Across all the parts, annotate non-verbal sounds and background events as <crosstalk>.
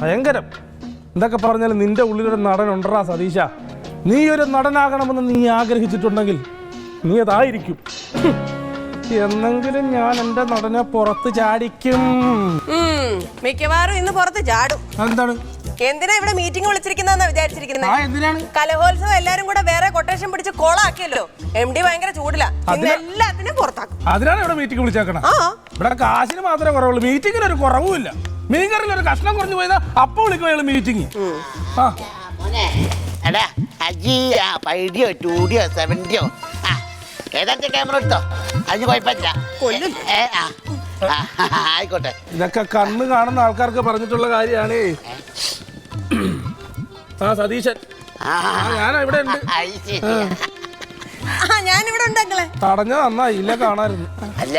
ഭയങ്കരം. എന്തൊക്കെ പറഞ്ഞാലും നിന്റെ ഉള്ളിലൊരു നടൻ ഉണ്ടറാ സതീശ. നീ ഒരു നടനാകണമെന്ന് നീ ആഗ്രഹിച്ചിട്ടുണ്ടെങ്കിൽ നീ അതായിരിക്കും. എന്നെങ്കിലും ഞാൻ എന്റെ നടനെ പുറത്ത് ചാടിക്കും. മിക്കവാറും ഇന്ന് പുറത്ത് ചാടും. എന്താണ്? എന്തിനാ ഇവിടെ മീറ്റിംഗ് വിളിച്ചിരിക്കുന്നതെന്നാ ആ വിചാരിച്ചിരിക്കുന്നത് എന്തിനാണ്? കലഹോത്സവം എല്ലാരും കൂടെ വേറെ കൊട്ടേഷൻ പിടിച്ച് കോളാക്കിയല്ലോ എം ഡി ഭയങ്കര ഇന്ന് എല്ലാത്തിനും പുറത്താക്കും. അതിനാണ് ഇവിടെ മീറ്റിംഗ് വിളിച്ചേക്കണം. ആ. ഇവിടെ കാശിന് മാത്രമേ കുറവുള്ളൂ. മീറ്റിംഗിന് ഒരു കുറവുമില്ല. മീൻകറിയിൽ ഒരു കഷ്ണം കുറഞ്ഞു പോയതാ. അപ്പൊ വിളിക്കും അയാൾ മീറ്റിംഗ് ആ. എടാ അജിയാ ഫൈഡിയോ ടൂഡിയോ സെവന്റിയോ ആ ഏതാണ്ട് ക്യാമറ എടുത്തോ? അതിന് കുഴപ്പമില്ല. ആയിക്കോട്ടെ. ഇതൊക്കെ കണ്ണ് കാണുന്ന ആൾക്കാർക്ക് പറഞ്ഞിട്ടുള്ള കാര്യമാണ്. ആ സതീശൻ. ഞാൻ ഇവിടെ ഉണ്ട്. ആ ഞാനിവിടെ ഉണ്ടെങ്കിലേ തടഞ്ഞ നന്നായി ഇല്ല കാണായിരുന്നു അല്ല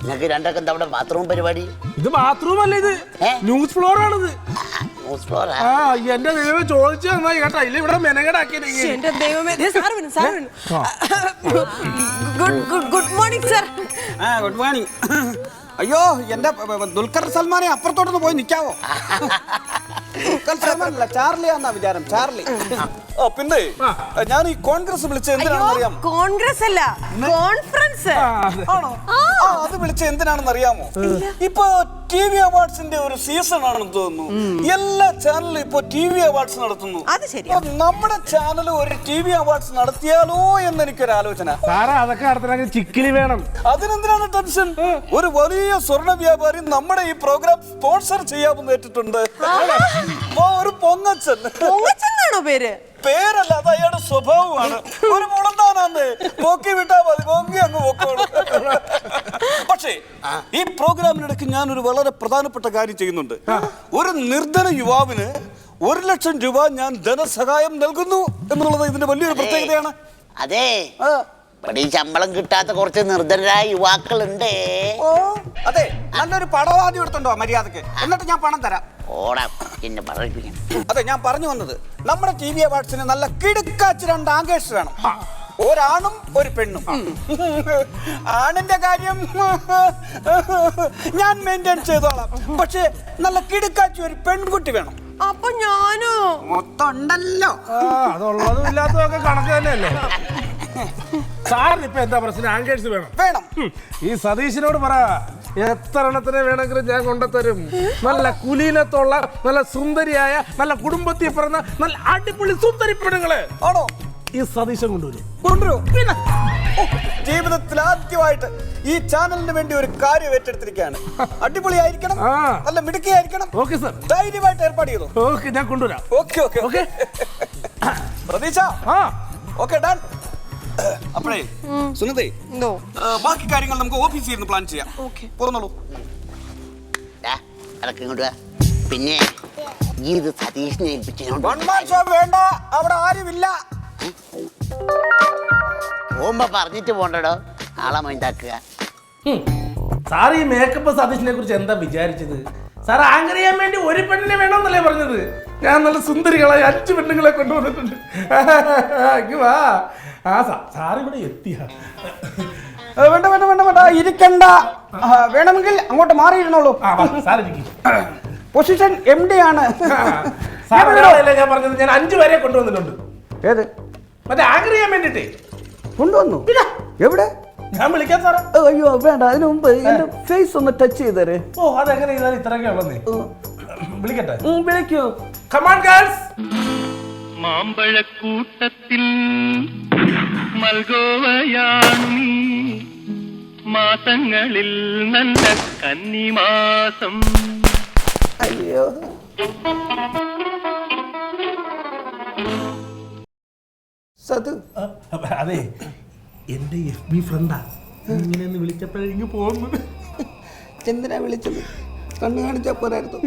നിങ്ങൾക്ക് രണ്ടൊക്കെ അവിടെ ബാത്റൂം പരിപാടി? ഇത് ബാത്റൂം അല്ല ഇത്? ന്യൂസ് ഫ്ലോർ ആണിത്. ന്യൂസ് ഫ്ലോറാ ആ? എന്റെ ദൈവം ചോദിച്ചു നന്നായി കേട്ടാ. ഇല്ല ഇവിടെ മെനകടാക്കിയത് എന്റെ ദൈവമേ ദേ സാറ് വന്നു sir good good good morning sir ആ ഗുഡ് മോർണിംഗ്. അയ്യോ എന്റെ ദുൽഖർ സൽമാനെ അപ്പുറത്തോട്ടൊന്ന് പോയി നിൽക്കാവോ സൽമാൻ അല്ല ചാർലി എന്നാ വിചാരം ചാർലി ഓ പിന്നെ ഞാൻ ഈ കോൺഗ്രസ് വിളിച്ചത് എന്തിനാണെന്ന് അറിയാമോ കോൺഗ്രസ് അല്ല കോൺഫറൻസ് ആണോ? ആ അത് വിളിച്ച എന്തിനാണെന്ന് അറിയാമോ ഇപ്പൊ ടി വി അവാർഡ്സിന്റെ ഒരു സീസൺ ആണെന്ന് തോന്നുന്നു. എല്ലാ ചാനലും ഇപ്പൊ ടി വി അവാർഡ്സ് നടത്തുന്നു. നമ്മുടെ ചാനൽ ഒരു ടി വി അവാർഡ്സ് നടത്തിയാലോ എന്ന് എനിക്കൊരു ആലോചന. സാറാ അതൊക്കെ നടത്തണമെങ്കിൽ ചിക്കിലി വേണം. അതിനെന്തിനാണ് ടെൻഷൻ? ഒരു വലിയ സ്വർണ വ്യാപാരി നമ്മുടെ ഈ പ്രോഗ്രാം സ്പോൺസർ ചെയ്യാമെന്ന് ഏറ്റിട്ടുണ്ട്. ഒരു പൊങ്ങച്ചൻ. പൊങ്ങച്ചെന്നാണോ പേര്? പേരല്ല അത് അയാളുടെ സ്വഭാവമാണ്. ഒരു മുളന്താനാന്ന്. പോക്കി വിട്ടാ മതി പൊങ്ങി അങ്ങ് പൊക്കോളൂ. പക്ഷേ ഈ പ്രോഗ്രാമിനിടയ്ക്ക് ഞാൻ ഒരു വളരെ പ്രധാനപ്പെട്ട കാര്യം ചെയ്യുന്നുണ്ട്. ഒരു നിർധന യുവാവിന് ഒരു ലക്ഷം രൂപ ഞാൻ ധനസഹായം നൽകുന്നു എന്നുള്ളത് ഇതിന്റെ വലിയൊരു പ്രത്യേകതയാണ്. അതെ. ഇവിടെ ഈ ശമ്പളം കിട്ടാത്ത കുറച്ച് നിർദ്ധനരായ യുവാക്കളുണ്ട്. ഓ അതെ നല്ലൊരു പടവാദി എടുത്തുണ്ടോ മര്യാദയ്ക്ക് എന്നിട്ട് ഞാൻ പണം തരാം. ഓടാ എന്നെ പറയിപ്പിക്കണം അതെ ഞാൻ പറഞ്ഞു വന്നത് നമ്മുടെ ടി വി അവാർഡ്സിന് നല്ല കിടുക്കാച്ച് രണ്ട് ആങ്കേഴ്സ് വേണം. ഒരാണും ഒരു പെണ്ണും. ആണിന്റെ കാര്യം ഞാൻ മെയിന്റെയിൻ ചെയ്തോളാം. പക്ഷേ നല്ല കിടുക്കാച്ച് ഒരു പെൺകുട്ടി വേണം. അപ്പൊ ഞാനോ? മൊത്തം ഉണ്ടല്ലോ. അതുള്ളതും ഇല്ലാത്തതൊക്കെ കണക്ക് തന്നെയല്ലേ? സാറിന് ഇപ്പൊ എന്താ പ്രശ്നം? ആങ്കേഴ്സ് വേണം. വേണം. ഈ സതീശിനോട് പറ എത്ര എണ്ണത്തിന് വേണമെങ്കിലും ഞാൻ കൊണ്ടുത്തരും. നല്ല കുലീനത്തുള്ള നല്ല സുന്ദരിയായ നല്ല കുടുംബത്തിൽ പിറന്ന നല്ല അടിപൊളി സുന്ദരി പെണ്ണുങ്ങളെ. ആണോ? ഈ സതീശൻ കൊണ്ടുവരും. കൊണ്ടുവരും. പിന്നെ? ജീവിതത്തിൽ ആദ്യമായിട്ട് ഈ ചാനലിന് വേണ്ടി ഒരു കാര്യം ഏറ്റെടുത്തിരിക്കുകയാണ്. അടിപൊളിയായിരിക്കണം. ആയിരിക്കണം നല്ല മിടുക്കിയായിരിക്കണം. Okay sir. ധൈര്യമായിട്ട് ഏർപ്പാട് ചെയ്തു. ഓക്കെ ഞാൻ കൊണ്ടുവരാം. Okay okay. ഓക്കെ. പ്രതീക്ഷ? ആ. Okay done. അപ്പോഴേ സുനിതേ എന്തോ? ബാക്കി കാര്യങ്ങൾ നമുക്ക് ഓഫീസിൽ ഇരുന്ന് പ്ലാൻ ചെയ്യാം. ഓക്കെ. തുറന്നോളൂ അതൊക്കെ ഇങ്ങോട്ട് വാ. പിന്നെ ഈ ഇത് സതീഷിനെ ഷോ വേണ്ട. അവിടെ ആരുമില്ല. പോകുമ്പോ പറഞ്ഞിട്ട് പോണ്ടടോ. ആളെ മൈൻഡാക്കുക സാർ ഈ മേക്കപ്പ് സതീഷിനെ കുറിച്ച് എന്താ വിചാരിച്ചത്? സാർ ആങ്കർ ചെയ്യാൻ വേണ്ടി ഒരു പെണ്ണിനെ വേണമെന്നല്ലേ പറഞ്ഞത്? ഞാൻ നല്ല സുന്ദരികളായി അഞ്ച് പെണ്ണുങ്ങളെ കൊണ്ടുവന്നിട്ടുണ്ട്. <laughs> വാ. ആ ഇവിടെ എത്തിയ. വേണ്ട വേണ്ട വേണ്ട വേണ്ട ഇരിക്കണ്ട. വേണമെങ്കിൽ അങ്ങോട്ട് മാറിയിരുന്നോളൂ. പൊസിഷൻ എം ഡി ആണ്. ഞാൻ പറഞ്ഞത്? ഞാൻ അഞ്ചു പേരെ കൊണ്ടുവന്നിട്ടുണ്ട്. ഏത്? മറ്റേ ആഗ്രഹം ചെയ്യാൻ വേണ്ടിട്ടേ കൊണ്ടുവന്നു എവിടെ? ഞാൻ വിളിക്കാം സാറേ. അയ്യോ വേണ്ട അതിനു മുമ്പ് എന്റെ ഫേസ് ഒന്ന് ടച്ച് ചെയ്തേരെ. ഓ അതെങ്ങനെ ചെയ്താലും ഇത്രയൊക്കെ ഉള്ളന്നേ. വിളിക്കട്ടെ. വിളിക്കൂ. കമാൻഡ് ഗേൾസ് മാമ്പഴക്കൂട്ടത്തിൽ മൽഗോവയാണു നീ. മാസങ്ങളിൽ നല്ല കന്നിമാസം. അയ്യോ. സതു. അതെ എന്റെ എഫ് ബി ഫ്രണ്ടാ. ഇങ്ങനെ ഒന്ന് വിളിച്ചപ്പോഴെങ്കിൽ ഇങ്ങ് പോകുന്നു എന്തിനാ വിളിച്ചത്? കണ്ണു കാണിച്ചാ പോരായിരുന്നു.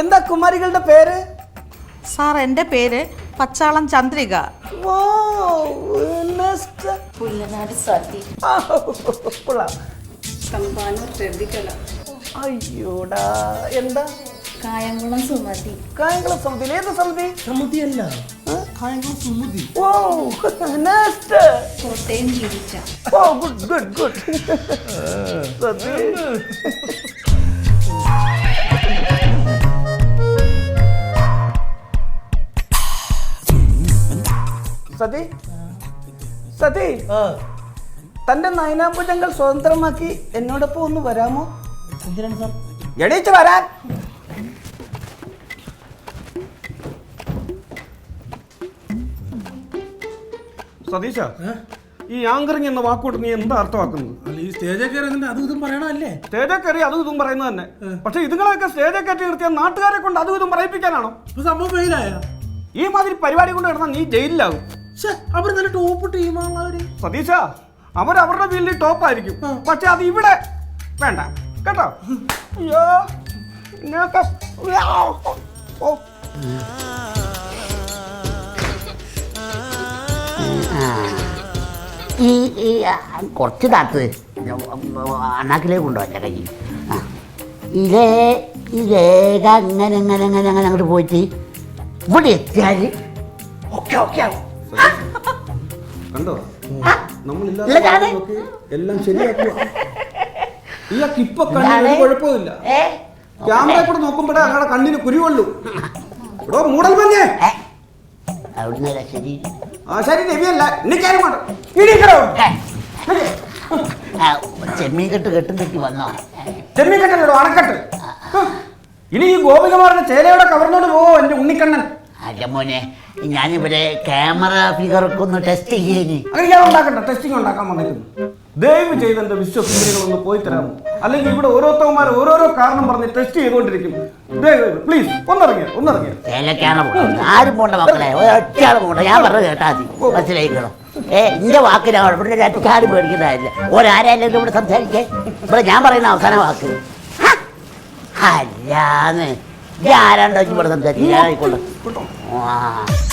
എന്താ കുമാരികളുടെ പേര്? സാർ എന്റെ പേര് പച്ചാളം ചന്ദ്രിക. പുല്ലനാട് സ്വാതി. തമ്പാനൂർ ശ്രദ്ധിക്കല അയ്യോടാ എന്താ? കായംകുളം സുമതി. കായംകുളം സമിതിയിൽ ഏത് സമിതി? സമിതിയല്ല. ഓ നെക്സ്റ്റ് കോട്ടയം ജീവിച്ച ഓ good good good Sathi Sathi? Sathi തന്റെ നയനാഭുജങ്ങൾ സ്വതന്ത്രമാക്കി എന്നോടൊപ്പം ഒന്ന് വരാമോ? എണീച്ച് വരാൻ. സതീശ ഈ ആങ്കറിങ് എന്ന വാക്കോട്ട് നീ എന്താ അർത്ഥമാക്കുന്നത്? അല്ല ഈ സ്റ്റേജിൽ കയറി അതും ഇതും പറയണല്ലേ സ്റ്റേജിൽ കയറി അതും ഇതും പറയുന്നത് തന്നെ. പക്ഷെ ഇതുങ്ങളൊക്കെ സ്റ്റേജിൽ കയറ്റി നിർത്തിയ നാട്ടുകാരെ കൊണ്ട് അതും ഇതും പറയിപ്പിക്കാനാണോ? സംഭവം ഫെയിലായ ഈ മാതിരി പരിപാടി കൊണ്ട് കിടന്നാൽ നീ ജയിലിലാകും. അവർ നല്ല ടോപ്പ് ടീമാണവര് സതീശ അവർ അവരുടെ വീട്ടിൽ ടോപ്പ് ആയിരിക്കും. പക്ഷെ അത് ഇവിടെ വേണ്ട കേട്ടോ? അയ്യോ ഇങ്ങനെയൊക്കെ ഓ. ഈ ഈ ആ, കുറച്ച് താത്ത്. അണ്ണാക്കിലേക്ക് കൊണ്ടോ കൈ ഇതേ ഈ ഇതേക അങ്ങനെ അങ്ങനെ അങ്ങനെ അങ്ങനെ അങ്ങോട്ട് പോയിട്ട് ഇവിടെ എത്തിയാൽ ഓക്കെ ഓക്കെ ആവും. കണ്ടോ? നമ്മളില്ലാതെ എല്ലാം ശരിയാക്കുക. ഇയാൾക്ക് ഇപ്പൊ കണ്ണിന് കുഴപ്പമില്ല ക്യാമറ കൂടെ നോക്കുമ്പോഴേ അയാളെ കണ്ണിന് കുരുവുള്ളൂ. എടോ മൂടൽ മഞ്ഞേ. ആ ശരി രവിയല്ല. എനിക്കാരും കൊണ്ട്. ഇടിക്കണോ ആ, ചെമ്മീൻ കെട്ട് കെട്ടും കെട്ടി വന്നോ ചെമ്മീക്കട്ടല്ലോ അണക്കെട്ട് ഇനി ഈ ഗോപികമാരുടെ ചേലയുടെ കവർന്നോണ്ട് പോവോ എന്റെ ഉണ്ണിക്കണ്ണൻ. അല്ല മോനെ ഞാനിവിടെ ക്യാമറ ഫിഗറൊക്കെ ഒന്ന് ടെസ്റ്റ് ചെയ്യേനി. അങ്ങനെ ഞാൻ ഉണ്ടാക്കണ്ട ടെസ്റ്റിംഗ് ഉണ്ടാക്കാൻ വന്നിരിക്കുന്നു. ദയവ് ചെയ്ത് എന്റെ വിശ്വസുന്ദരികളൊന്ന് പോയി തരാമോ? അല്ലെങ്കിൽ ഇവിടെ ഓരോരുത്തവന്മാർ ഓരോരോ കാരണം പറഞ്ഞ് ടെസ്റ്റ് ചെയ്തുകൊണ്ടിരിക്കും. പ്ലീസ് ഒന്നിറങ്ങിയ ഒന്നിറങ്ങിയ ചേലക്കാണ് പോകണം ആരും പോണ്ട മക്കളെ ഒറ്റയാൾ പോണ്ട ഞാൻ പറഞ്ഞത് കേട്ടാ മതി. മനസ്സിലായിക്കണം? ഏ എന്റെ വാക്കിനാണ് ഇവിടെ രണ്ടാരും പേടിക്കുന്നതല്ല ഒരാരായാലും ഇവിടെ സംസാരിക്കേ. ഇവിടെ ഞാൻ പറയുന്ന അവസാന വാക്ക്! അല്ലാന്ന്. ഇത് ആരാണ്ടോ ഇവിടെ സംസാരിക്കും. ഞാൻ ആയിക്കോട്ടെ. ആ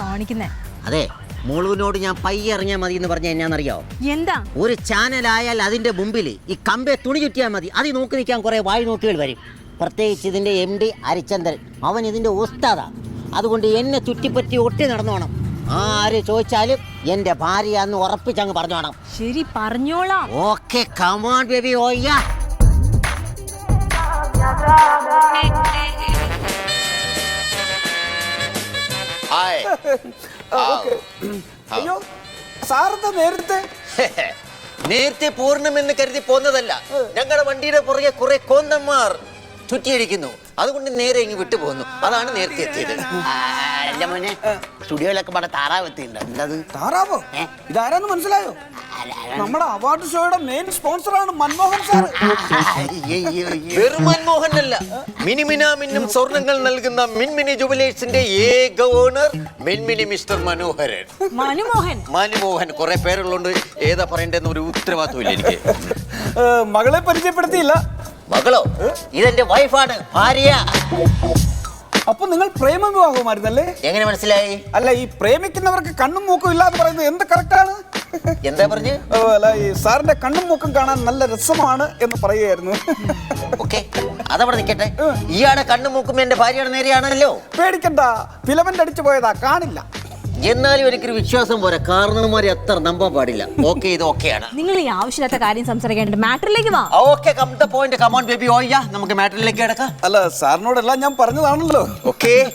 കാണിക്കുന്നേ. അതെ മോളുവിനോട് ഞാൻ പയ്യെ ഇറങ്ങിയാൽ മതി എന്ന് പറഞ്ഞ എന്നാന്നറിയോ? എന്താ? ഒരു ചാനലായാൽ അതിന്റെ മുമ്പിൽ ഈ കമ്പെ തുണി ചുറ്റിയാൽ മതി. അത് നോക്കി നിൽക്കാൻ കുറെ വായി നോക്കികൾ വരും. പ്രത്യേകിച്ച് ഇതിന്റെ എം ഡി ഹരിചന്ദ്രൻ. അവൻ ഇതിന്റെ ഉസ്താദാ. അതുകൊണ്ട് എന്നെ ചുറ്റിപ്പറ്റി ഒട്ടി നടന്നോണം. ആര് ചോദിച്ചാലും എന്റെ ഭാര്യ എന്ന് ഉറപ്പിച്ചങ്ങ് പറഞ്ഞോണം. ശരി പറഞ്ഞോളാം. ഓക്കെ കമാൻ ബേബി ഓയ്യ <laughs> അയ്യോ സാറത്തെ നേരത്തെ? നേരത്തെ പൂർണമെന്ന് കരുതി പോന്നതല്ല. ഞങ്ങളുടെ വണ്ടിയുടെ പുറകെ കുറെ കോന്തന്മാർ ചുറ്റിയിരിക്കുന്നു അതുകൊണ്ട് നേരെ ഇങ്ങ് വിട്ടു പോകുന്നു അതാണ് നേരത്തെ എത്തിയത്. മോനെ. സ്റ്റുഡിയോയിലൊക്കെ ഇവിടെ താറാവ് എത്തിയിട്ടുണ്ട്. എന്തത്? താറാവോ? ഇതാരാന്ന് മനസ്സിലായോ. നമ്മുടെ അവാർഡ് ഷോയുടെ മെയിൻ സ്പോൺസറാണ് മൻമോഹൻ സാർ. വെറും മൻമോഹൻ അല്ല മിനിമിന മിന്നും സ്വർണങ്ങൾ നൽകുന്ന മിൻമിനി ജുബിലേഴ്സിന്റെ ഏക ഓണർ മിൻമിനി മിസ്റ്റർ മനോഹരൻ. മനുമോഹൻ. മനുമോഹൻ കുറെ പേരുള്ളതുകൊണ്ട് ഏതാ പറയണ്ടെന്ന് ഒരു ഉത്തരവാദിത്വമില്ല എനിക്ക്. മകളെ പരിചയപ്പെടുത്തിയില്ല. മകളോ? ഇതെന്റെ വൈഫാണ് ഭാര്യ. അപ്പൊ നിങ്ങൾ പ്രേമ വിവാഹവുമായിരുന്നല്ലേ എങ്ങനെ മനസ്സിലായി? അല്ല ഈ പ്രേമിക്കുന്നവർക്ക് കണ്ണും മൂക്കും ഇല്ല എന്ന് പറയുന്നത് എന്ത് കറക്റ്റാണ് എന്താ പറഞ്ഞു? അല്ല ഈ സാറിന്റെ കണ്ണും മൂക്കും കാണാൻ നല്ല രസമാണ് എന്ന് പറയുകയായിരുന്നു. ഓക്കെ അതവിടെ നിൽക്കട്ടെ ഇയാളെ കണ്ണും മൂക്കും എന്റെ ഭാര്യയുടെ നേരെയാണല്ലോ. പേടിക്കണ്ട ഫിലമെന്റ് അടിച്ചു പോയതാ കാണില്ല. എന്നാലും എനിക്കൊരു വിശ്വാസം പോരാ. കാരണന്മാരെ അത്ര നമ്പാൻ പാടില്ല. ഓക്കെ ഇത് ഓക്കെയാണ്. നിങ്ങൾ ഈ ആവശ്യമില്ലാത്ത കാര്യം സംസാരിക്കേണ്ടത് മാറ്ററിലേക്ക് വാ. Okay come the point come on baby ഓയ്യ നമുക്ക് മാറ്ററിലേക്ക് കിടക്കാം. അല്ല സാറിനോടെല്ലാം ഞാൻ പറഞ്ഞതാണല്ലോ. ഓക്കെ.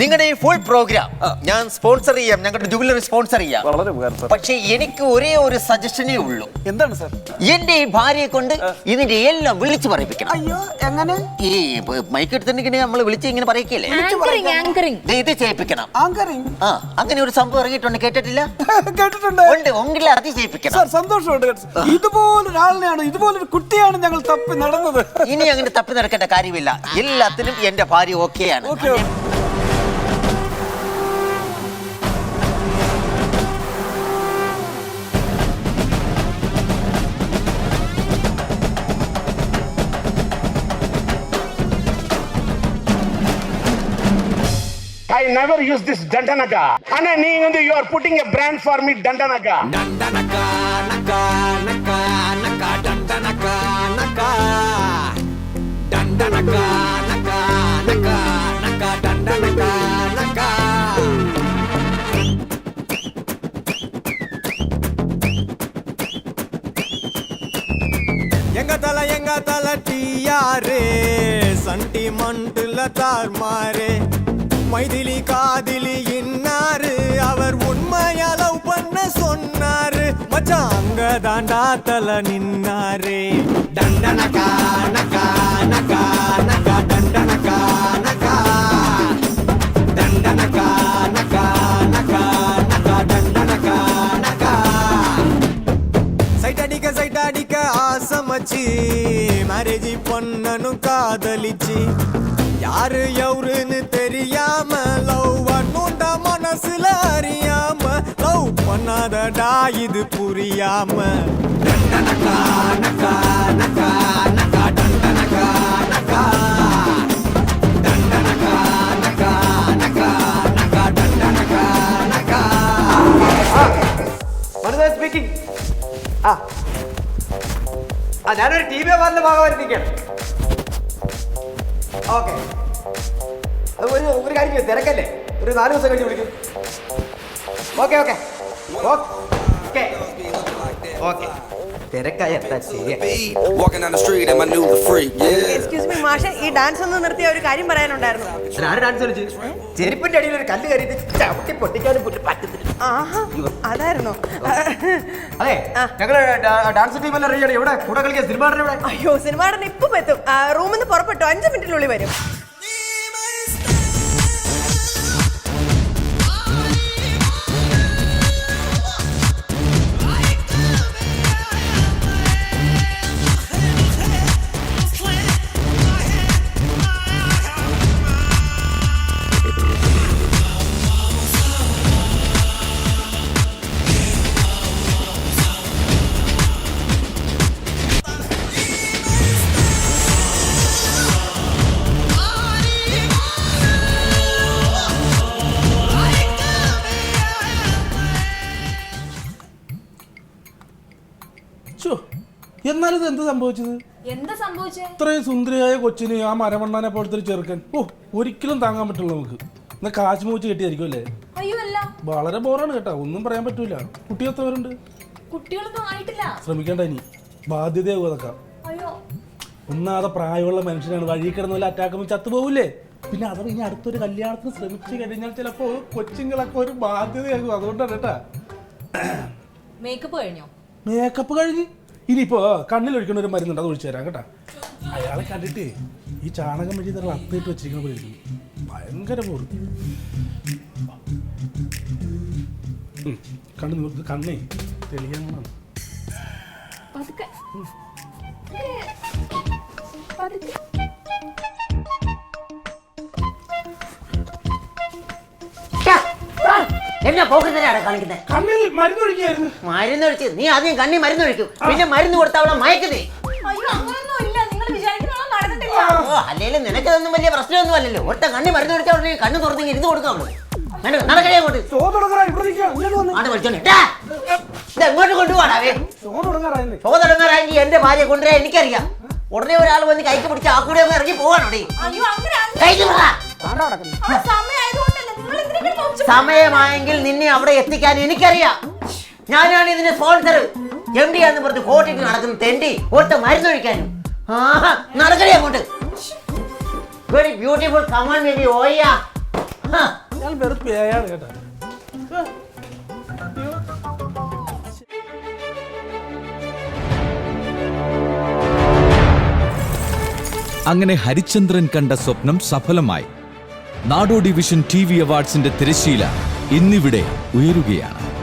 നിങ്ങളുടെ ഈ ഫുൾ പ്രോഗ്രാം ഞാൻ സ്പോൺസർ ചെയ്യാം ഞങ്ങളുടെ ജുവലറി സ്പോൺസർ ചെയ്യാം. വളരെ ഉപകാരം പക്ഷേ എനിക്ക് ഒരേ ഒരു സജഷനേ ഉള്ളൂ. എന്താണ് സർ? എന്റെ ഈ ഭാര്യയെ കൊണ്ട് ഇതിന്റെ എല്ലാം വിളിച്ചു പറയിപ്പിക്കണം. അയ്യോ എങ്ങനെ? ഈ മൈക്ക് എടുത്തിട്ടുണ്ടെങ്കിൽ നമ്മൾ വിളിച്ച് ഇങ്ങനെ പറയിക്കല്ലേ ആങ്കറിങ് ആങ്കറിങ് ദേ ഇത് ചെയ്യിപ്പിക്കണം. ആങ്കറിങ് ആ അങ്ങനെ ഒരു സംഭവം ഇറങ്ങിയിട്ടുണ്ട് കേട്ടിട്ടില്ല? <laughs> കേട്ടിട്ടുണ്ട്. ഉണ്ട് ഒങ്കിലെ ചെയ്യിപ്പിക്കണം. സാർ സന്തോഷമുണ്ട് കേട്ടോ. ഇതുപോലൊരാളിനെയാണ് ഇതുപോലൊരു കുട്ടിയാണ് ഞങ്ങൾ തപ്പി നടന്നത്. ഇനി അങ്ങനെ തപ്പി നടക്കേണ്ട കാര്യമില്ല. <laughs> എല്ലാത്തിനും എന്റെ ഭാര്യ ഓക്കെയാണ് okay I never use this டண்டனகா ஆனா நீ வந்து you are putting a brand for me டண்டனகா டண்டனகா நகா நகா நகா டண்டனகா நகா டண்டனகா நகா நகா நகா டண்டனகா தார் மாறே. மைதிலி காதிலி இன்னாரு. அவர் உண்மையளவு பண்ண சொன்னாரு. மச்சான் அங்க தாண்டா தல நின்னாரு. தண்டனக்கா நக்கா நக்கா நக்கா தண்டனக்கா நக்கா. தண்டனக்கா நக்கா நக்கா நக்கா தண்டனக்கா நக்கா. சைட் அடிக்க சைட் அடிக்க ஆசை மச்சி. மேரேஜ் பண்ணனும் காதலிச்சு. யாரு நகா, டண்டனகா, நகா. സ്പീക്കിംഗ് ആ ആ ഞാനൊരു ടി വി വാറിന്റെ ഭാഗമായിരിക്കുകയാണ് ഓക്കെ അത് ഒരു ഒരു കാര്യം ചെയ്യ്, തിരക്കല്ലേ ഒരു നാല് ദിവസം കഴിഞ്ഞ് വിളിക്കും ഓക്കെ ഓക്കെ ഓക്കെ ഓക്കെ തിരക്കായ എന്താ ശരിയാ. Walking down the street and my new freak, yeah. Excuse me മാഷെ ഈ ഡാൻസ് ഒന്ന് നിർത്തിയ ഒരു കാര്യം പറയാനുണ്ടായിരുന്നു. ആര് ഡാൻസ് കളിച്ച്? ചെരുപ്പിന്റെ അടിയിൽ ഒരു കല്ല് കയറി ചവിട്ടി പൊട്ടിക്കാനും പോലും പറ്റത്തില്ല. ആഹാ അതായിരുന്നോ. അതെ ഞങ്ങൾ ഡാൻസ് ടീം എല്ലാം റെഡിയാണ് എവിടെ? കൂടെ കളിക്കാൻ സിനിമ എവിടെ? അയ്യോ സിനിമാടൻ ഇപ്പം എത്തും. റൂമിൽ നിന്ന് പുറപ്പെട്ടു? അഞ്ച് മിനിറ്റിനുള്ളിൽ വരും. എന്ത് സംഭവിച്ചത്? എന്താ സംഭവിച്ചേ? ഇത്രയും സുന്ദരിയായ കൊച്ചിന് ആ മരമണ്ണാനെ പോലത്തെ ഒരു ചെറുക്കൻ. ഓ ഒരിക്കലും താങ്ങാൻ പറ്റില്ല നമുക്ക്. എന്നാ കാശ് മൂച്ച് കിട്ടിയായിരിക്കും അല്ലേ? അയ്യോ അല്ല. വളരെ ബോറാണ് കേട്ടോ. ഒന്നും പറയാൻ പറ്റൂല. കുട്ടിയൊത്തവരുണ്ട് കുട്ടികളൊന്നും ആയിട്ടില്ല. ശ്രമിക്കണ്ട ഇനി. ബാധ്യതയാകും അതൊക്കെ. അയ്യോ. ഒന്നാതെ പ്രായമുള്ള മനുഷ്യനാണ്. വഴി കിടന്ന പോലെ അറ്റാക്കുമ്പോൾ ചത്തുപോകൂലേ പിന്നെ അവർ ഇനി അടുത്തൊരു കല്യാണത്തിന് ശ്രമിച്ചു കഴിഞ്ഞാൽ ചിലപ്പോ കൊച്ചുങ്ങളൊക്കെ ഒരു ബാധ്യതയാകും. അതുകൊണ്ടാണ് കേട്ടാ. മേക്കപ്പ് കഴിഞ്ഞോ? മേക്കപ്പ് കഴിഞ്ഞ്. ഇനിയിപ്പോ കണ്ണിലൊഴിക്കുന്ന ഒരു മരുന്നുണ്ട് അത് ഒഴിച്ചു തരാം കേട്ടാ. അയാളെ കണ്ടിട്ട് ഈ ചാണകം വഴി തന്നെ അത്തിട്ട് വെച്ചിരിക്കുന്ന പോലെ ഭയങ്കര പോറ്. ഉം, കണ്ണ് കണ്ണേ തെളിയാനാണ് പതുക്കെ. എന്നാ പോക്കുന്നതിനാണ് കാണിക്കുന്നത് കണ്ണിൽ മരുന്നൊഴിക്കായിരുന്നു മരുന്നൊഴിച്ച്? നീ ആദ്യം കണ്ണി മരുന്നൊഴിക്കും പിന്നെ മരുന്ന് കൊടുത്ത അവളെ മയക്കുന്നേ. അയ്യോ അങ്ങനൊന്നും ഇല്ല. നിങ്ങൾ ഓ അല്ലെങ്കിലും നിനക്കതൊന്നും വലിയ പ്രശ്നമൊന്നും അല്ലല്ലോ. ഒറ്റ കണ്ണി മരുന്ന് കൊടുത്താൽ ഉടനെ കണ്ണ് തുറന്നെങ്കിൽ ഇരുന്ന് കൊടുക്കാം അവൾ. നടക്കണേ അങ്ങോട്ട്. വിളിച്ചോണ്ട് എങ്ങോട്ട് കൊണ്ടുപോകാനാവേ ഷോ തുടങ്ങാറായെങ്കിൽ എന്റെ ഭാര്യ കൊണ്ടുവരാൻ എനിക്കറിയാം. ഉടനെ ഒരാൾ വന്ന് കൈക്ക് പിടിച്ച് ആ കൂടെ ഒന്ന് ഇറങ്ങി പോവാണോ. കൈക്ക് പറ ആ സമയമായെങ്കിൽ നിന്നെ അവിടെ എത്തിക്കാൻ എനിക്കറിയാം. ഞാനാണ് ഇതിന്റെ സ്പോൺസർ എം ഡി എന്ന് പറഞ്ഞ് കോട്ടിട്ട് നടക്കുന്ന തെണ്ടി ഒരുത്ത മരുന്നൊഴിക്കാനും ആഹാ, നടക്കണേ അങ്ങോട്ട്. Very beautiful come on baby ഓയ്യ അങ്ങനെ ഹരിചന്ദ്രൻ കണ്ട സ്വപ്നം സഫലമായി. നാടോടി ഡിവിഷൻ ടി വി അവാർഡ്സിന്റെ തിരശ്ശീല ഇന്നിവിടെ ഉയരുകയാണ്.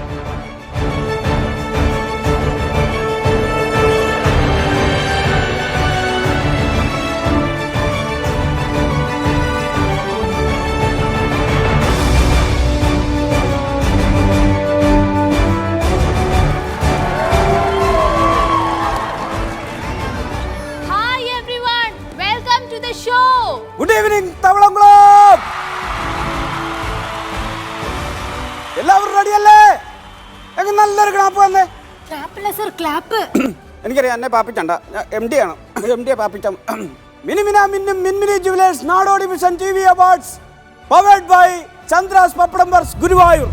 എന്നെ പാപ്പിച്ചണ്ട. എം ഡി ആണ്. എം ഡിയെ പാപ്പിച്ച <clears throat> മിനിമിന മിന്നും മിൻമിനി ജുവലേഴ്സ് നാടോടി mission T V awards. Powered by Chandras പപ്പടംബർസ് Guruvayur.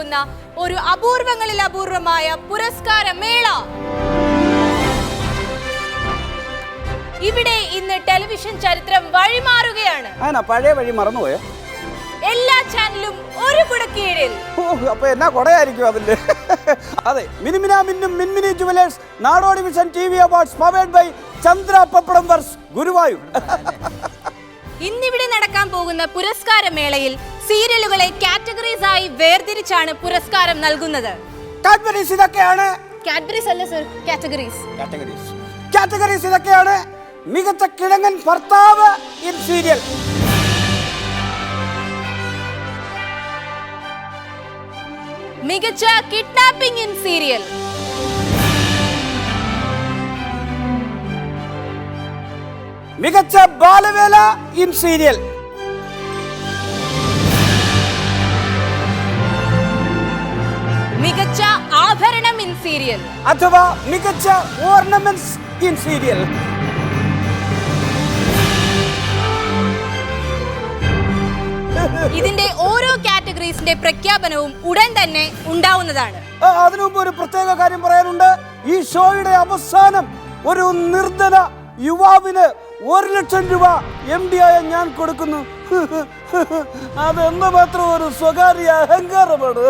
നൽകുന്ന ഒരു അപൂർവങ്ങളിൽ അപൂർവമായ പുരസ്കാര മേള. ഇവിടെ ഇന്ന് ടെലിവിഷൻ ചരിത്രം വഴിമാറുകയാണ്. പഴയ വഴി മറന്നുപോയോ? എല്ലാ ചാനലും ഒരു കുടക്കീഴിൽ. അപ്പൊ എന്നാ കൊടയായിരിക്കും അതിന്റെ അതെ മിനിമിന മിന്നും മിൻമിനി ജുവലേഴ്സ് നാടോടി mission T V awards powered by Chandra പപ്പടംബർസ് Guruvayur. ഇന്നിവിടെ നടക്കാൻ പോകുന്ന പുരസ്കാര മേളയിൽ സീരിയലുകളെ കാറ്റഗറീസ് ആയി വേർതിരിച്ചാണ് പുരസ്കാരം നൽകുന്നത്. കാറ്റഗറീസ് ഇതൊക്കെയാണ്. കാറ്റഗറീസ് അല്ല സർ കാറ്റഗറീസ് കാറ്റഗറീസ് കാറ്റഗറീസ് ഇതൊക്കെയാണ്. മികച്ച കിഴങ്ങൻ ഭർത്താവ് ഇൻ സീരിയൽ. മികച്ച കിഡ്നാപ്പിംഗ് ഇൻ സീരിയൽ മികച്ച ബാലവേല ഇൻ സീരിയൽ. ആഭരണം ഇൻ സീരിയൽ അഥവാ മികച്ച ഓർണമെന്റ്സ് ഇൻ സീരിയൽ ഇതിന്റെ ഓരോ കാറ്റഗറീസിന്റെ പ്രഖ്യാപനവും ഉടൻ തന്നെ ഉണ്ടാവുന്നതാണ്. അതിനു മുമ്പ് ഒരു പ്രത്യേക കാര്യം പറയാനുണ്ട്. ഈ ഷോയുടെ അവസാനം ഒരു നിർധന യുവാവിന് ഒരു ലക്ഷം രൂപ എം ഡി ആയ ഞാൻ കൊടുക്കുന്നു. അതെന്ന മാത്രം ഒരു സ്വകാര്യ അഹങ്കാരമാണ്?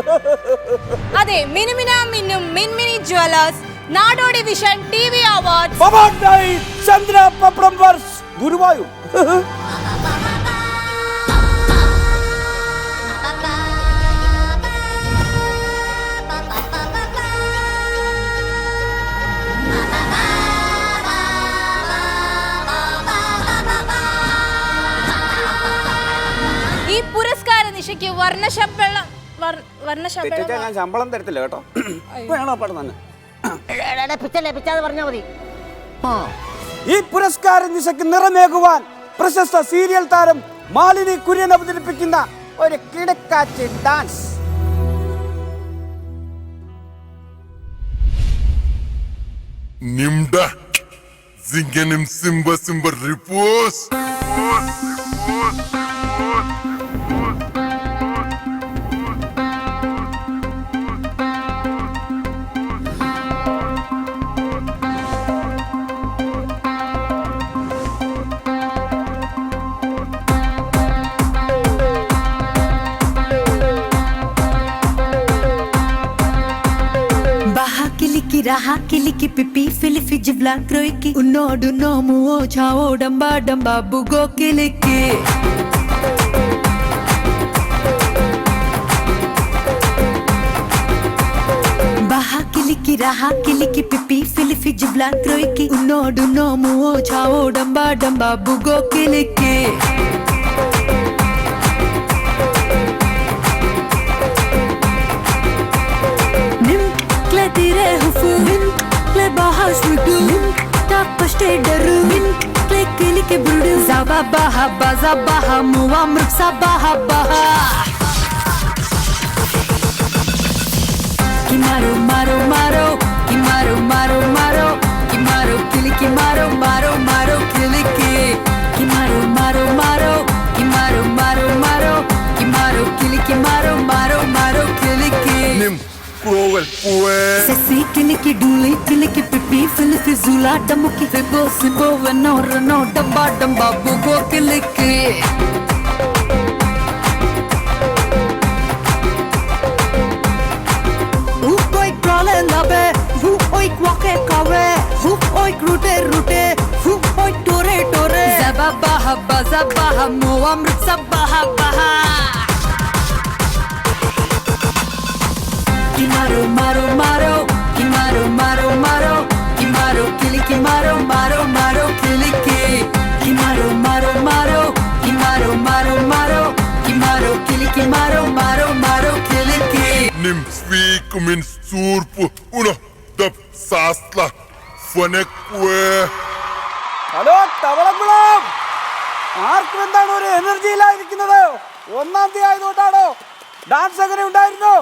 അതെ മിനുമിന മിന്നും മിൻമിനി ജ്വല്ലേഴ്സ് നാടോടി vision T V award Chandra പപ്രം വർഷ് ഗുരുവായൂർ. വർണശമ്പളം ഞാൻ ശമ്പളം തരത്തില്ല കേട്ടോ. വേണോ പടം തന്നെ? പിച്ചല്ലേ പിച്ചാതെ പറഞ്ഞാൽ മതി. ഈ പുരസ്കാര ദിശക്ക് നിറമേകുവാൻ പ്രശസ്ത സീരിയൽ താരം മാലിനി കുര്യൻ അവതരിപ്പിക്കുന്ന ഒരു കിടക്കാറ്റ് ഡാൻസ്. Nimda സിംഗനും Simba Simba Repose హాకిలికి పిపి ఫిలిఫి జివ్లా క్రోయికి ఉన్నోడు నోము ఓ చావో డంబా డంబా బుగోకిలికి కిలికి రాహా కిలికి పిపి ఫిలిఫి జివ్లా క్రోయికి ఉన్నోడు నోము ఓ చావో డంబా డంబా బుగోకిలికి కిలికి मारो मारो मारो डरू मारो क्लिक क्लिक बुडू जाबा बाहा, बाजा बाहा मुवा मृग सा बाहा बाहा। किमारो मारो मारो किमारो मारो मारो किमारो मारो किमारो मारो। प्रोवल पुए ससी तिनकी डूले तिलकी पिपी, फिल फिजूला, डमुकी। फिबो सिबो वनो, रनो, डब्बा डब्बा बुगो किलकी हुप ओइक ब्राले लाबे हुप ओइक वाके कावे हुप ओइक रूटे रूटे हुप ओइक टोरे टोरे। जबा बाहा, बजा बाहा, मोवा मृत सब बाहा बाहा। Kimaro maro maro, kimaro maro maro, kimaro kili kimaro maro maro kiliki. Kimaro maro maro, kimaro maro maro, kimaro kili kimaro maro maro kiliki. Nim speak min surpu uno dap sasla fanekwe. Hello തവളക്കുളം ആർക്കും എന്താണ് ഒരു energy ഇല്ലാതിരിക്കുന്നത് ഒന്നാം തീയതി ആയതുകൊണ്ടാണോ dance എങ്ങനെ ഉണ്ടായിരുന്നു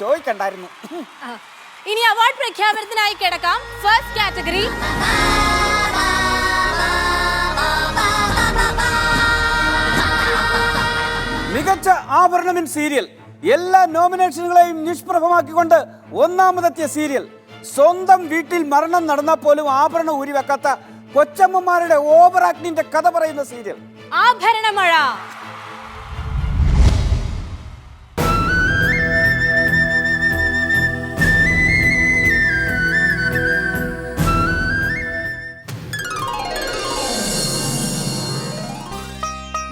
ചോദിക്കണ്ടായിരുന്നു. ഇനി award പ്രഖ്യാപനത്തിനായി കിടക്കാം. First category മികച്ച ആഭരണമിൻ സീരിയൽ. എല്ലാ നോമിനേഷനുകളെയും നിഷ്പ്രഭമാക്കിക്കൊണ്ട് ഒന്നാമതെത്തിയ സീരിയൽ. സ്വന്തം വീട്ടിൽ മരണം നടന്നാൽ പോലും ആഭരണം ഊരി വെക്കാത്ത കൊച്ചമ്മമാരുടെ ഓവർ ആക്ടിന്റെ കഥ പറയുന്ന സീരിയൽ. ആഭരണമഴ.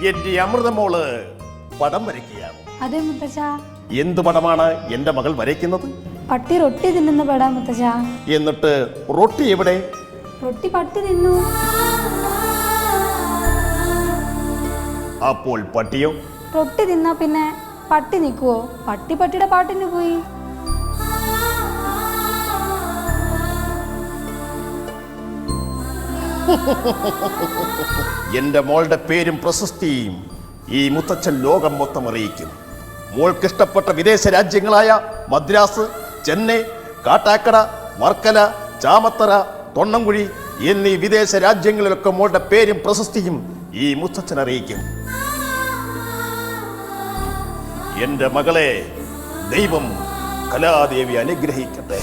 എന്റെ അമൃതമോൾ പടം വരയ്ക്കുകയാണ്. അതെ മുത്തച്ഛ. എന്ത് പടമാണ് എന്റെ മകൾ വരയ്ക്കുന്നത്? പട്ടി റൊട്ടി തിന്നുന്ന പടാ മുത്തച്ഛ. എന്നിട്ട് റൊട്ടി എവിടെ? റൊട്ടി പട്ടി തിന്നു. അപ്പോൾ പട്ടിയോ? റൊട്ടി തിന്നാ പിന്നെ പട്ടി നിൽക്കുവോ? പട്ടി പട്ടിയുടെ പാട്ടിന് പോയി. എന്റെ മോളുടെ പേരും പ്രശസ്തിയും ഈ മുത്തച്ഛൻ ലോകം മൊത്തം അറിയിക്കും. മോൾക്ക് ഇഷ്ടപ്പെട്ട വിദേശ രാജ്യങ്ങളായ മദ്രാസ് ചെന്നൈ കാട്ടാക്കട വർക്കല ചാമത്തറ തൊണ്ണംകുഴി എന്നീ വിദേശ രാജ്യങ്ങളിലൊക്കെ മോളുടെ പേരും പ്രശസ്തിയും ഈ മുത്തച്ഛൻ അറിയിക്കും. എന്റെ മകളെ ദൈവം കലാദേവി അനുഗ്രഹിക്കട്ടെ.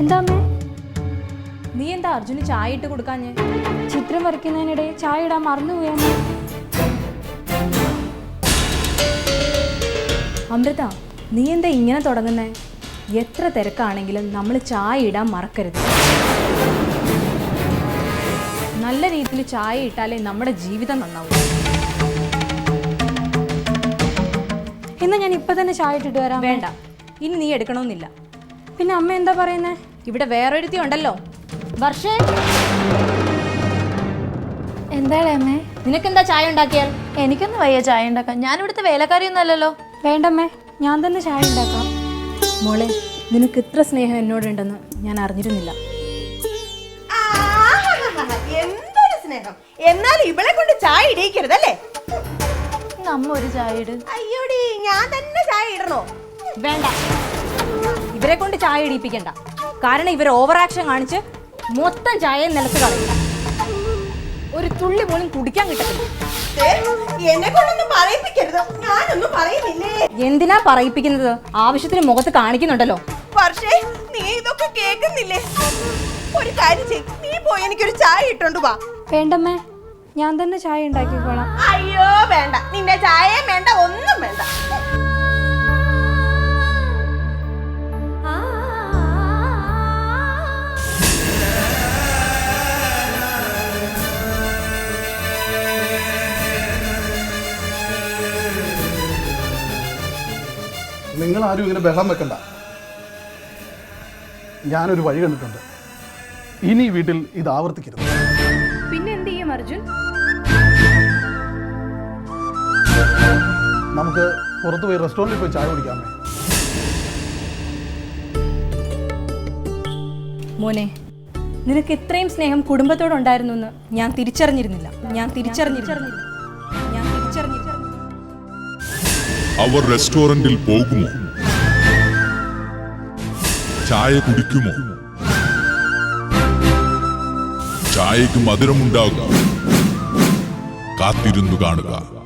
എന്താ അമ്മേ? നീ എന്താ അർജുന് ചായ ഇട്ട് കൊടുക്കാഞ്ഞ്? ചിത്രം വരയ്ക്കുന്നതിനിടെ ചായ ഇടാൻ മറന്നുപോയാ അമൃത നീ എന്താ ഇങ്ങനെ തുടങ്ങുന്നേ? എത്ര തിരക്കാണെങ്കിലും നമ്മൾ ചായ ഇടാൻ മറക്കരുത്. നല്ല രീതിയിൽ ചായ ഇട്ടാലേ നമ്മുടെ ജീവിതം നന്നാവൂ. എന്നാ ഞാൻ ഇപ്പൊ തന്നെ ചായ ഇട്ടിട്ട് വരാം വേണ്ട. ഇനി നീ എടുക്കണമെന്നില്ല. പിന്നെ അമ്മ എന്താ പറയുന്നേ? ഇവിടെ വേറൊരുത്തി ഉണ്ടല്ലോ. വർഷേ. എന്താടേ അമ്മേ? നിനക്കെന്താ ചായ ഉണ്ടാക്കിയാൽ എനിക്കൊന്നും വയ്യ ചായ ഉണ്ടാക്കാൻ. ഞാൻ ഇവിടുത്തെ വേലക്കാരിയൊന്നും അല്ലല്ലോ വേണ്ടമ്മേ ഞാൻ തന്നെ ചായ ഉണ്ടാക്കാം. മോളെ നിനക്ക് ഇത്ര സ്നേഹം എന്നോടുണ്ടെന്ന് ഞാൻ അറിഞ്ഞിരുന്നില്ല. എന്തൊരു സ്നേഹം. എന്നാൽ ഇവളെ കൊണ്ട് ചായ ഇടിയിക്കരുതല്ലേ? ഇന്ന് അമ്മ ഒരു ചായ ഇട്. അയ്യോടി ഞാൻ തന്നെ ചായ ഇടണോ? വേണ്ട. ഇവരെ കൊണ്ട് ചായ ഇടിയിപ്പിക്കണ്ട. കാരണം ഇവർ ഓവർ ആക്ഷൻ കാണിച്ച് മൊത്തം ചായ നിലത്ത് കളയില്ല ഒരു തുള്ളി പോലും കുടിക്കാൻ കിട്ടത്തില്ല. എന്തിനാ പറയിപ്പിക്കുന്നത്? ആവശ്യത്തിന് മുഖത്ത് കാണിക്കുന്നുണ്ടല്ലോ. പക്ഷേ നീ ഇതൊക്കെ കേൾക്കുന്നില്ലേ? ഒരു കാര്യം ചെയ് നീ പോയി എനിക്കൊരു ചായ ഇട്ടോണ്ട് വാ. വേണ്ടമ്മേ ഞാൻ തന്നെ ചായ ഉണ്ടാക്കിക്കോളാം. അയ്യോ വേണ്ട. നിന്റെ ചായയും വേണ്ട ഒന്നും വേണ്ട. നിങ്ങൾ ആരും ഇങ്ങനെ ബഹളം വെക്കണ്ട. ഞാനൊരു വഴി കണ്ടിട്ടുണ്ട്. ഇനി വീട്ടിൽ ഇത് ആവർത്തിക്കരുത്. പിന്നെ എന്ത് ചെയ്യും അർജുൻ? നമുക്ക് പുറത്ത് പോയി റെസ്റ്റോറന്റിൽ പോയി ചായ കുടിക്കാമേ മോനെ നിനക്ക് ഇത്രയും സ്നേഹം കുടുംബത്തോടുണ്ടായിരുന്നു എന്ന് ഞാൻ തിരിച്ചറിഞ്ഞിരുന്നില്ല. ഞാൻ തിരിച്ചറിഞ്ഞിരുന്നില്ല. അവർ റെസ്റ്റോറന്റിൽ പോകുമോ? ചായ കുടിക്കുമോ? ചായക്ക് മധുരമുണ്ടാകുക കാത്തിരുന്നു കാണുക.